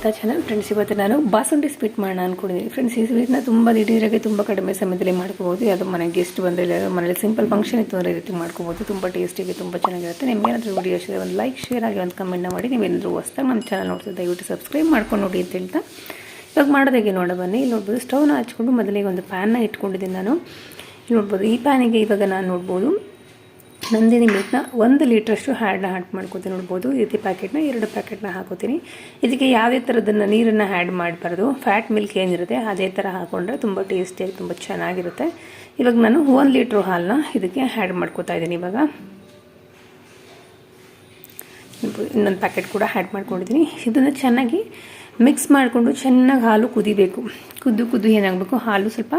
Shweta channel friends ಇವತ್ತು ನಾನು basundi sweet ಮಾಡೋಣ ಅಂದ್ಕೊಂಡಿದ್ದೀನಿ ಫ್ರೆಂಡ್ಸ್ ಈ ಸ್ವೀಟ್ನ ತುಂಬ ದಿಢೀರಾಗಿ ತುಂಬ ಕಡಿಮೆ ಸಮಯದಲ್ಲಿ ಮಾಡ್ಕೋಬೋದು. ಯಾವುದೋ ಮನೆಗೆ ಗೆಸ್ಟ್ ಬಂದರೆ ಮನೇಲಿ ಸಿಂಪಲ್ ಫಂಕ್ಷನ್ ಇತ್ತು ಅಂದರೆ ರೀತಿ ಮಾಡ್ಕೋಬೋದು. ತುಂಬ ಟೇಸ್ಟಿಗೆ ತುಂಬ ಚೆನ್ನಾಗಿರುತ್ತೆ. ನಿಮ್ಗೆ ಏನಾದರೂ ವಿಡಿಯೋ ಇಷ್ಟ ಒಂದು ಲೈಕ್ ಶೇರ್ ಆಗಿ ಒಂದು ಕಮೆಂಟ್ನ ಮಾಡಿ. ನೀವೇನಾದರೂ ಹೊಸ್ದಾಗಿ ನಮ್ಮ ಚಾನಲ್ ನೋಡ್ತೀವಿ ದಯವಿಟ್ಟು ಸಬ್ಸ್ಕ್ರೈಬ್ ಮಾಡ್ಕೊಂಡು ನೋಡಿ ಅಂತ ಹೇಳ್ತಾ. ಇವಾಗ ಮಾಡೋದಾಗೆ ನೋಡ ಬನ್ನಿ. ಇಲ್ಲಿ ನೋಡ್ಬೋದು ಸ್ಟವ್ನ ಹಚ್ಕೊಂಡು ಮೊದಲಿಗೆ ಒಂದು ಪ್ಯಾನ್ನ ಇಟ್ಕೊಂಡಿದ್ದೀನಿ ನಾನು. ಇಲ್ಲಿ ನೋಡ್ಬೋದು ಈ ಪ್ಯಾನಿಗೆ ಇವಾಗ ನಾನು ನೋಡ್ಬೋದು ನಂದಿನಿ ಮಿಲ್ಕ್ನ ಒಂದು ಲೀಟ್ರಷ್ಟು ಹ್ಯಾಡ್ನ ಆ್ಯಡ್ ಮಾಡ್ಕೋತೀನಿ ನೋಡ್ಬೋದು. ಈ ರೀತಿ ಪ್ಯಾಕೆಟ್ನ, ಎರಡು ಪ್ಯಾಕೆಟ್ನ ಹಾಕೋತೀನಿ. ಇದಕ್ಕೆ ಯಾವುದೇ ಥರದನ್ನು ನೀರನ್ನು ಹ್ಯಾಡ್ ಮಾಡಬಾರ್ದು. ಫ್ಯಾಟ್ ಮಿಲ್ಕ್ ಏನಿರುತ್ತೆ ಅದೇ ಥರ ಹಾಕೊಂಡ್ರೆ ತುಂಬ ಟೇಸ್ಟಿಯಾಗಿ ತುಂಬ ಚೆನ್ನಾಗಿರುತ್ತೆ. ಇವಾಗ ನಾನು ಒಂದು ಲೀಟ್ರ್ ಹಾಲನ್ನ ಇದಕ್ಕೆ ಹ್ಯಾಡ್ ಮಾಡ್ಕೋತಾ ಇದ್ದೀನಿ ಇವಾಗ. ಇನ್ನೊಂದು ಪ್ಯಾಕೆಟ್ ಕೂಡ ಆ್ಯಡ್ ಮಾಡ್ಕೊಂಡಿದ್ದೀನಿ ಇದನ್ನು ಚೆನ್ನಾಗಿ ಮಿಕ್ಸ್ ಮಾಡಿಕೊಂಡು ಚೆನ್ನಾಗಿ ಹಾಲು ಕುದಿಬೇಕು. ಕುದ್ದು ಕುದ್ದು ಏನಾಗಬೇಕು? ಹಾಲು ಸ್ವಲ್ಪ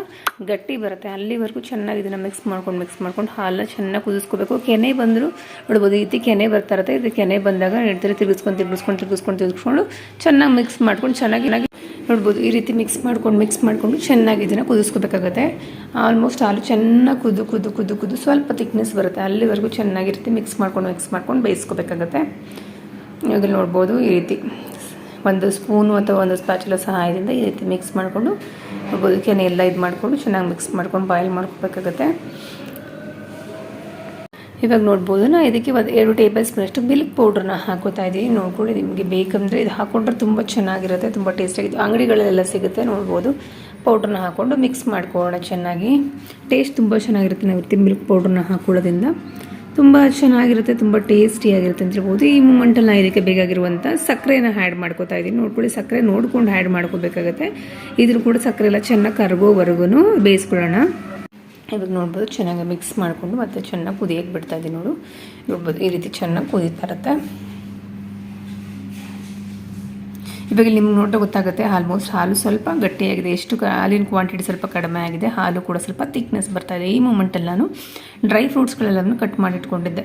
ಗಟ್ಟಿ ಬರುತ್ತೆ. ಅಲ್ಲಿವರೆಗೂ ಚೆನ್ನಾಗಿ ಇದನ್ನು ಮಿಕ್ಸ್ ಮಾಡ್ಕೊಂಡು ಮಿಕ್ಸ್ ಮಾಡ್ಕೊಂಡು ಹಾಲನ್ನ ಚೆನ್ನಾಗಿ ಕುದಿಸ್ಕೋಬೇಕು. ಕೆನೆ ಬಂದರೂ ನೋಡ್ಬೋದು, ಈ ರೀತಿ ಕೆನೆ ಬರ್ತಾ ಇರುತ್ತೆ. ಇದು ಕೆನೆ ಬಂದಾಗ ಹೇಳ್ತಾರೆ ತಿರುಗಿಸ್ಕೊಂಡು ತಿರುಗಿಸ್ಕೊಂಡು ತಿರುಗಿಸ್ಕೊಂಡು ತಿರುಗಿಸ್ಕೊಂಡು ಚೆನ್ನಾಗಿ ಮಿಕ್ಸ್ ಮಾಡ್ಕೊಂಡು ಚೆನ್ನಾಗಿ ನೋಡ್ಬೋದು, ಈ ರೀತಿ ಮಿಕ್ಸ್ ಮಾಡ್ಕೊಂಡು ಮಿಕ್ಸ್ ಮಾಡಿಕೊಂಡು ಚೆನ್ನಾಗಿ ಇದನ್ನು ಕುದಿಸ್ಕೋಬೇಕಾಗತ್ತೆ. ಆಲ್ಮೋಸ್ಟ್ ಹಾಲು ಚೆನ್ನಾಗಿ ಕುದ್ದು ಕುದ್ದು ಕುದ್ದು ಕುದ್ದು ಸ್ವಲ್ಪ ತಿಕ್ನೆಸ್ ಬರುತ್ತೆ. ಅಲ್ಲಿವರೆಗೂ ಚೆನ್ನಾಗಿರುತ್ತೆ ಮಿಕ್ಸ್ ಮಾಡ್ಕೊಂಡು ಮಿಕ್ಸ್ ಮಾಡ್ಕೊಂಡು ಬೇಯಿಸ್ಕೋಬೇಕಾಗತ್ತೆ. ಇವಾಗ ನೋಡ್ಬೋದು, ಈ ರೀತಿ ಒಂದು ಸ್ಪೂನು ಅಥವಾ ಒಂದು ಸ್ಪ್ಯಾಚುಲ ಸಹಾಯದಿಂದ ಈ ರೀತಿ ಮಿಕ್ಸ್ ಮಾಡಿಕೊಂಡು ಕೆನೆ ಎಲ್ಲ ಇದು ಮಾಡಿಕೊಂಡು ಚೆನ್ನಾಗಿ ಮಿಕ್ಸ್ ಮಾಡ್ಕೊಂಡು ಬಾಯ್ಲ್ ಮಾಡ್ಕೋಬೇಕಾಗತ್ತೆ. ಇವಾಗ ನೋಡ್ಬೋದು, ನಾ ಇದಕ್ಕೆ ಒಂದು ಎರಡು ಟೇಬಲ್ ಸ್ಪೂನಷ್ಟು ಮಿಲ್ಕ್ ಪೌಡ್ರನ್ನ ಹಾಕೋತಾ ಇದ್ದೀನಿ ನೋಡ್ಕೊಳ್ಳಿ, ನಿಮಗೆ ಬೇಕಂದರೆ ಇದು ಹಾಕೊಂಡ್ರೆ ತುಂಬ ಚೆನ್ನಾಗಿರುತ್ತೆ, ತುಂಬ ಟೇಸ್ಟಾಗಿದ್ದು ಅಂಗಡಿಗಳಲ್ಲೆಲ್ಲ ಸಿಗುತ್ತೆ, ನೋಡ್ಬೋದು. ಪೌಡ್ರನ್ನ ಹಾಕ್ಕೊಂಡು ಮಿಕ್ಸ್ ಮಾಡ್ಕೊಳ್ಳೋಣ ಚೆನ್ನಾಗಿ. ಟೇಸ್ಟ್ ತುಂಬ ಚೆನ್ನಾಗಿರುತ್ತೆ ನಾವು ಮಿಲ್ಕ್ ಪೌಡ್ರನ್ನ ಹಾಕೊಳ್ಳೋದ್ರಿಂದ. ತುಂಬ ಚೆನ್ನಾಗಿರುತ್ತೆ, ತುಂಬ ಟೇಸ್ಟಿಯಾಗಿರುತ್ತೆ ಅಂತ ಹೇಳ್ಬೋದು. ಈ ಮೂಮೆಂಟಲ್ಲಿ ನಾನು ಇದಕ್ಕೆ ಬೇಕಾಗಿರುವಂಥ ಸಕ್ಕರೆನ ಆ್ಯಡ್ ಮಾಡ್ಕೋತಾ ಇದ್ದೀನಿ ನೋಡ್ಕೊಳ್ಳಿ ಸಕ್ಕರೆ ನೋಡ್ಕೊಂಡು ಆ್ಯಡ್ ಮಾಡ್ಕೋಬೇಕಾಗತ್ತೆ. ಇದ್ರೂ ಕೂಡ ಸಕ್ಕರೆ ಎಲ್ಲ ಚೆನ್ನಾಗಿ ಕರಗೋವರೆಗೂ ಬೇಯಿಸ್ಕೊಳ್ಳೋಣ. ಇವಾಗ ನೋಡ್ಬೋದು ಚೆನ್ನಾಗಿ ಮಿಕ್ಸ್ ಮಾಡಿಕೊಂಡು ಮತ್ತೆ ಚೆನ್ನಾಗಿ ಕುದಿಯೋಕ್ಕೆ ಬಿಡ್ತಾ ಇದ್ದೀನಿ ನೋಡು. ನೋಡ್ಬೋದು ಈ ರೀತಿ ಚೆನ್ನಾಗಿ ಕುದೀತಾ ಇರುತ್ತೆ. ಇವಾಗ ನಿಮ್ಗೆ ನೋಟ ಗೊತ್ತಾಗುತ್ತೆ ಆಲ್ಮೋಸ್ಟ್ ಹಾಲು ಸ್ವಲ್ಪ ಗಟ್ಟಿಯಾಗಿದೆ. ಎಷ್ಟು ಹಾಲಿನ ಕ್ವಾಂಟಿಟಿ ಸ್ವಲ್ಪ ಕಡಿಮೆ ಆಗಿದೆ. ಹಾಲು ಕೂಡ ಸ್ವಲ್ಪ ತಿಕ್ನೆಸ್ ಇದೆ. ಈ ಮೂಮೆಂಟಲ್ಲಿ ನಾನು ಡ್ರೈ ಫ್ರೂಟ್ಸ್ಗಳೆಲ್ಲವನ್ನು ಕಟ್ ಮಾಡಿಟ್ಕೊಂಡಿದ್ದೆ.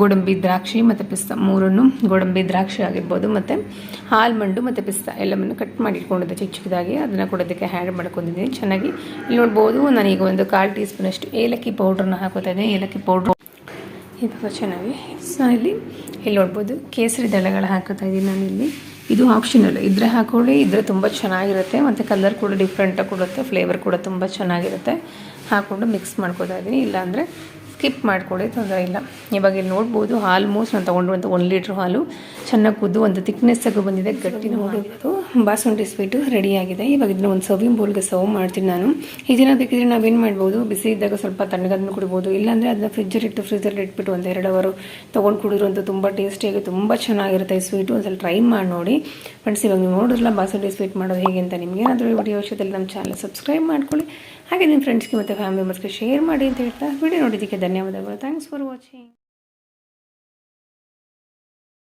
ಗೋಡಂಬಿ, ದ್ರಾಕ್ಷಿ ಮತ್ತು ಪಿಸ್ತಾ ಮೂರನ್ನು ಗೋಡಂಬಿ, ದ್ರಾಕ್ಷಿ ಆಗಿರ್ಬೋದು, ಮತ್ತು ಆಲ್ಮಂಡು ಮತ್ತು ಪಿಸ್ತಾ ಎಲ್ಲವನ್ನು ಕಟ್ ಮಾಡಿಟ್ಕೊಂಡಿದ್ದೆ ಚಿಕ್ಕ ಚಿಕ್ಕದಾಗಿ. ಅದನ್ನು ಕೂಡ ಅದಕ್ಕೆ ಹ್ಯಾಡ್ ಮಾಡ್ಕೊಂಡಿದ್ದೀನಿ. ಚೆನ್ನಾಗಿ ಇಲ್ಲಿ ನೋಡ್ಬೋದು ನಾನೀಗ ಒಂದು ಕಾಲು ಟೀ ಸ್ಪೂನಷ್ಟು ಏಲಕ್ಕಿ ಪೌಡ್ರನ್ನ ಹಾಕೋತಾ ಇದ್ದೀನಿ. ಏಲಕ್ಕಿ ಪೌಡ್ರು ಇವಾಗ ಚೆನ್ನಾಗಿ ಸೊ ಇಲ್ಲಿ ಇಲ್ಲಿ ನೋಡ್ಬೋದು, ಕೇಸರಿ ದಳಗಳು ಹಾಕೋತಾ ಇದ್ದೀನಿ ನಾನಿಲ್ಲಿ. ಇದು ಆಪ್ಷನಲ್ ಇದ್ರೆ ಹಾಕೊಳ್ಳಿ ಇದ್ರೆ ತುಂಬ ಚೆನ್ನಾಗಿರುತ್ತೆ. ಮತ್ತು ಕಲರ್ ಕೂಡ ಡಿಫ್ರೆಂಟಾಗಿ ಕೊಡುತ್ತೆ ಫ್ಲೇವರ್ ಕೂಡ ತುಂಬ ಚೆನ್ನಾಗಿರುತ್ತೆ. ಹಾಕ್ಕೊಂಡು ಮಿಕ್ಸ್ ಮಾಡ್ಕೋತಾ ಇದ್ದೀನಿ. ಇಲ್ಲಾಂದರೆ ಸ್ಕಿಪ್ ಮಾಡ್ಕೊಳ್ಳಿ ತೊಂದರೆ ಇಲ್ಲ. ಇವಾಗ ಇಲ್ಲಿ ನೋಡ್ಬೋದು ಆಲ್ಮೋಸ್ಟ್ ನಾನು ತೊಗೊಂಡಿರುವಂಥ ಒಂದು ಲೀಟ್ರ್ ಹಾಲು. ಚೆನ್ನಾಗಿ ಕುದ್ದು ಒಂದು ತಿಕ್ನೆಸ್ ಆಗಿ ಬಂದಿದೆ ಗಟ್ಟಿ ನೋಡಿರೋದು ಬಾಸುಂಡಿ ಸ್ವೀಟು ರೆಡಿಯಾಗಿದೆ. ಇವಾಗ ಇದನ್ನ ಒಂದು ಸರ್ವಿಂಗ್ ಬೋಲ್ಗೆ ಸರ್ವ್ ಮಾಡ್ತೀನಿ ನಾನು. ಇದನ್ನ ಬೇಕಿದ್ರೆ ನಾವೇನು ಮಾಡ್ಬೋದು? ಬಿಸಿ ಇದ್ದಾಗ ಸ್ವಲ್ಪ ತಣ್ಣಗಾದ್ಮೇಲೆ ಕುಡಿಬೋದು. ಇಲ್ಲಾಂದರೆ ಅದನ್ನ ಫ್ರಿಜ್ಜಲ್ಲಿ ಇಟ್ಟು ಫ್ರಿಜ್ಜಲ್ಲಿ ಇಟ್ಬಿಟ್ಟು ಒಂದು ಎರಡು ಅವರು ತೊಗೊಂಡು ಕುಡಿದ್ರು ಅಂತ ತುಂಬ ಟೇಸ್ಟಿಯಾಗಿ ತುಂಬ ಚೆನ್ನಾಗಿರುತ್ತೆ ಈ ಸ್ವೀಟು ಸ್ವಲ್ಪ ಟ್ರೈ ಮಾಡಿ ನೋಡಿ. ಫ್ರೆಂಡ್ಸ್ ಇವಾಗ ನೀವು ನೋಡಿದ್ರಲ್ಲ ಬಾಸುಂಡಿ ಸ್ವೀಟ್ ಮಾಡೋದು ಹೇಗೆ ಅಂತ ನಿಮಗೆ ಏನಾದರೂ ವಿಡಿಯೋ ವಿಷಯದಲ್ಲಿ ನಮ್ಮ ಚಾನಲ್ ಸಬ್ಸ್ಕ್ರೈಬ್ ಮಾಡ್ಕೊಳ್ಳಿ. ಹಾಗೆ ನಿಮ್ಮ ಫ್ರೆಂಡ್ಸ್ಗೆ ಮತ್ತು ಫ್ಯಾಮಿಲಿ ಮೆಂಬರ್ಸ್ಗೆ ಶೇರ್ ಮಾಡಿ ಅಂತ ಹೇಳ್ತಾ ವಿಡಿಯೋ ನೋಡಿದ್ದಕ್ಕೆ ಧನ್ಯವಾದಗಳು. Thanks for watching